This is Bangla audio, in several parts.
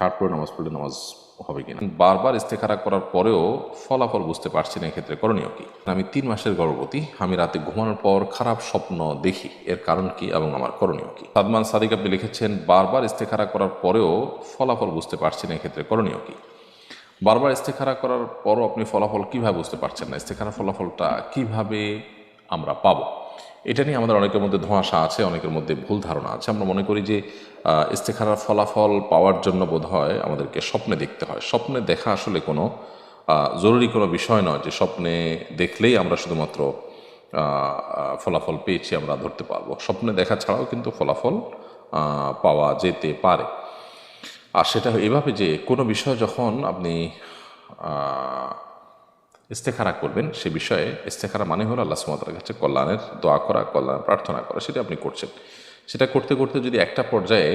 ষাট পড়ে নামাজ পড়লে নামাজ হবে কিনা? বারবার ইস্তেখারা করার পরেও ফলাফল বুঝতে পারছি না এক্ষেত্রে করণীয় কি? আমি তিন মাসের গর্ভবতী, আমি রাতে ঘুমানোর পর খারাপ স্বপ্ন দেখি। এর কারণ কি এবং আমার করণীয় কি? সাদমান সাদিক আপনি লিখেছেন, বারবার ইস্তেখারা করার পরেও ফলাফল বুঝতে পারছি না এক্ষেত্রে করণীয় কি? বারবার ইস্তেখারা করার পরও আপনি ফলাফল কীভাবে বুঝতে পারছেন না? ইস্তেখারার ফলাফলটা কীভাবে আমরা পাবো? এটা নিয়ে আমাদের অনেকের মধ্যে ধোঁয়াশা আছে, অনেকের মধ্যে ভুল ধারণা আছে। আমরা মনে করি যে ইস্তেখারার ফলাফল পাওয়ার জন্য বোধ হয় আমাদেরকে স্বপ্নে দেখতে হয়। স্বপ্নে দেখা আসলে কোনো জরুরি কোনো বিষয় নয় যে স্বপ্নে দেখলেই আমরা শুধুমাত্র ফলাফল পেয়েছি, আমরা ধরতে পারব। স্বপ্নে দেখা ছাড়াও কিন্তু ফলাফল পাওয়া যেতে পারে। আর সেটা এভাবে যে কোনো বিষয় যখন আপনি ইস্তেখারা করবেন, সে বিষয়ে ইস্তেখারা মানে হলো আল্লাহ সুমাতার কাছে কল্যাণের দোয়া করা কল্যাণ প্রার্থনা করা, সেটা আপনি করছেন। সেটা করতে করতে যদি একটা পর্যায়ে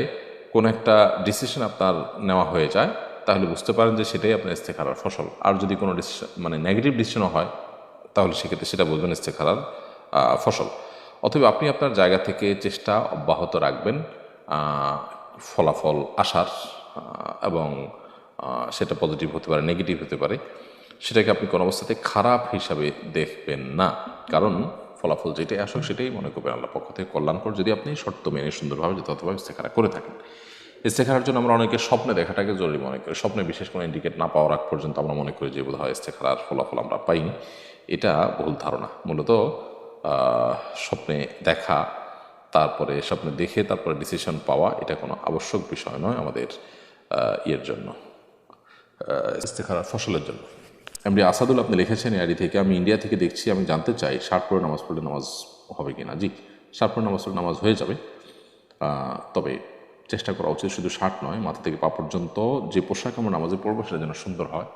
কোনো একটা ডিসিশন আপনার নেওয়া হয়ে যায়, তাহলে বুঝতে পারেন যে সেটাই আপনার ইস্তেখারার ফসল। আর যদি কোনো ডিসিশন মানে নেগেটিভ ডিসিশনও হয়, তাহলে সেক্ষেত্রে সেটা বুঝবেন ইস্তেখারার ফসল। অথবা আপনি আপনার জায়গা থেকে চেষ্টা অব্যাহত রাখবেন ফলাফল আসার এবং সেটা পজিটিভ হতে পারে নেগেটিভ হতে পারে। সেটাকে আপনি কোনো অবস্থাতে খারাপ হিসাবে দেখবেন না। কারণ ফলাফল যেটাই আসুক সেটাই মনে করবেন আল্লাহ পক্ষ থেকে কল্যাণকর। যদি আপনি শর্ত মেনে সুন্দরভাবে যথাযথভাবে ইস্তেখারা করে থাকেন। ইস্তেখারার জন্য আমরা অনেকে স্বপ্নে দেখাটাকে জরুরি মনে করি। স্বপ্নে বিশেষ কোনো ইন্ডিকেট না পাওয়ার আগ পর্যন্ত আমরা মনে করি যে বোধ হয় ইস্তেখারার ফলাফল আমরা পাইনি। এটা ভুল ধারণা। মূলত স্বপ্নে দেখা, তারপরে স্বপ্নে দেখে, তারপরে ডিসিশন পাওয়া, এটা কোনো আবশ্যক বিষয় নয় আমাদের ইয়ের জন্য ইস্তেখারার ফসলের জন্য। এমনি আসাদুল আপনি লিখেছেন এআডি থেকে, আমি ইন্ডিয়া থেকে দেখছি, আমি জানতে চাই ষাট পরে নামাজ পড়লে নামাজ হবে কি না জি, ষাট পরে নামাজ পড়লে নামাজ হয়ে যাবে। তবে চেষ্টা করা উচিত শুধু শার্ট নয়, মাথা থেকে পা পর্যন্ত যে পোশাক আমরা নামাজে পড়ব সেটা যেন সুন্দর হয়।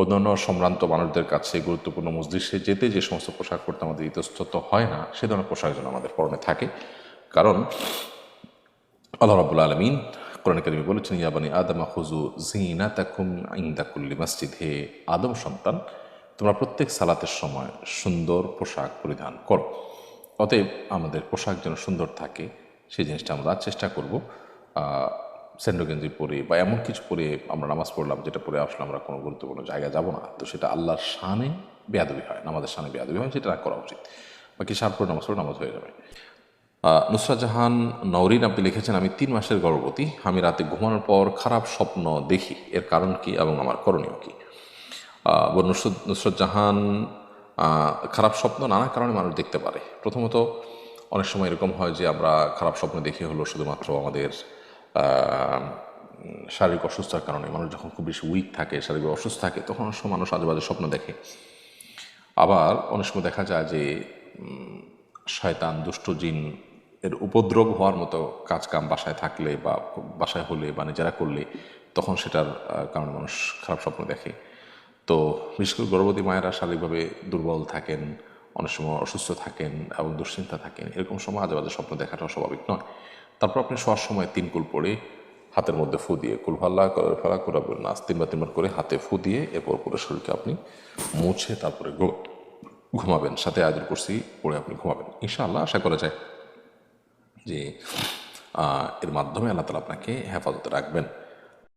অন্যান্য সম্ভ্রান্ত মানুষদের কাছে গুরুত্বপূর্ণ মসজিদে যেতে যে সমস্ত পোশাক পরতে আমাদের ইতস্তত হয় না, সে ধরনের পোশাক যেন আমাদের পরনে থাকে। কারণ আল্লাহ রাবুল আলমিন কোরআন কারিমে বলেছেন ইয়াবানি আদমা খুজু জিনা তাকুম ইন্দাকুল্লি মসজিদ। হে আদম সন্তান, তোমরা প্রত্যেক সালাতের সময় সুন্দর পোশাক পরিধান করো। অতএব আমাদের পোশাক যেন সুন্দর থাকে, সেই জিনিসটা আমরা চেষ্টা করব। স্যান্ডো গেঞ্জি পরে বা এমন কিছু পরে আমরা নামাজ পড়লাম, যেটা পরে আসলে আমরা কোনো গুরুত্বপূর্ণ জায়গায় যাব না। তো সেটা আল্লাহর শানে বেয়াদবি হয়, নামাজের শানে বেয়াদবি হয়, সেটা করা উচিত। বাকি সার পরে নামাজ পড়ে নামাজ হয়ে যাবে। আহ, নুসরাত জাহান নওরিন আপনি লিখেছেন আমি তিন মাসের গর্ভবতী আমি রাতে ঘুমানোর পর খারাপ স্বপ্ন দেখি। এর কারণ কি এবং আমার করণীয় কি? নুসরত নুসরত জাহান খারাপ স্বপ্ন নানা কারণে মানুষ দেখতে পারে। প্রথমত অনেক সময় এরকম হয় যে আমরা খারাপ স্বপ্ন দেখে হলো শুধুমাত্র আমাদের শারীরিক অসুস্থতার কারণে মানুষ যখন খুব বেশি উইক থাকে শারীরিক অসুস্থ থাকে তখন অনেক সময় মানুষ আজেবাজে স্বপ্ন দেখে। আবার অনেক সময় দেখা যায় যে শয়তান দুষ্ট জিন এর উপদ্রব হওয়ার মতো কাজ কাম বাসায় থাকলে বা বাসায় হলে বা নিজেরা করলে তখন সেটার কারণে মানুষ খারাপ স্বপ্ন দেখে। তো বিশেষ করে গর্ভবতী মায়েরা শারীরিকভাবে দুর্বল থাকেন, অনেক সময় অসুস্থ থাকেন এবং দুশ্চিন্তা থাকেন, এরকম সময় আজে বাজে স্বপ্ন দেখাটাও স্বাভাবিক নয়। তারপর আপনি শোয়ার সময় তিন কুল পড়ে হাতের মধ্যে ফু দিয়ে কুল কুলভাল্লা করে ফেলা করে নাচ, তিনবার তিনবার করে হাতে ফু দিয়ে এরপর পুরো শরীরকে আপনি মুছে তারপরে ঘুমাবেন। সাথে আদর করছি পরে আপনি ঘুমাবেন। ইনশাআল্লাহ আশা করা যায় যে এর মাধ্যমে আল্লাহ তালা আপনাকে হেফাজতে রাখবেন।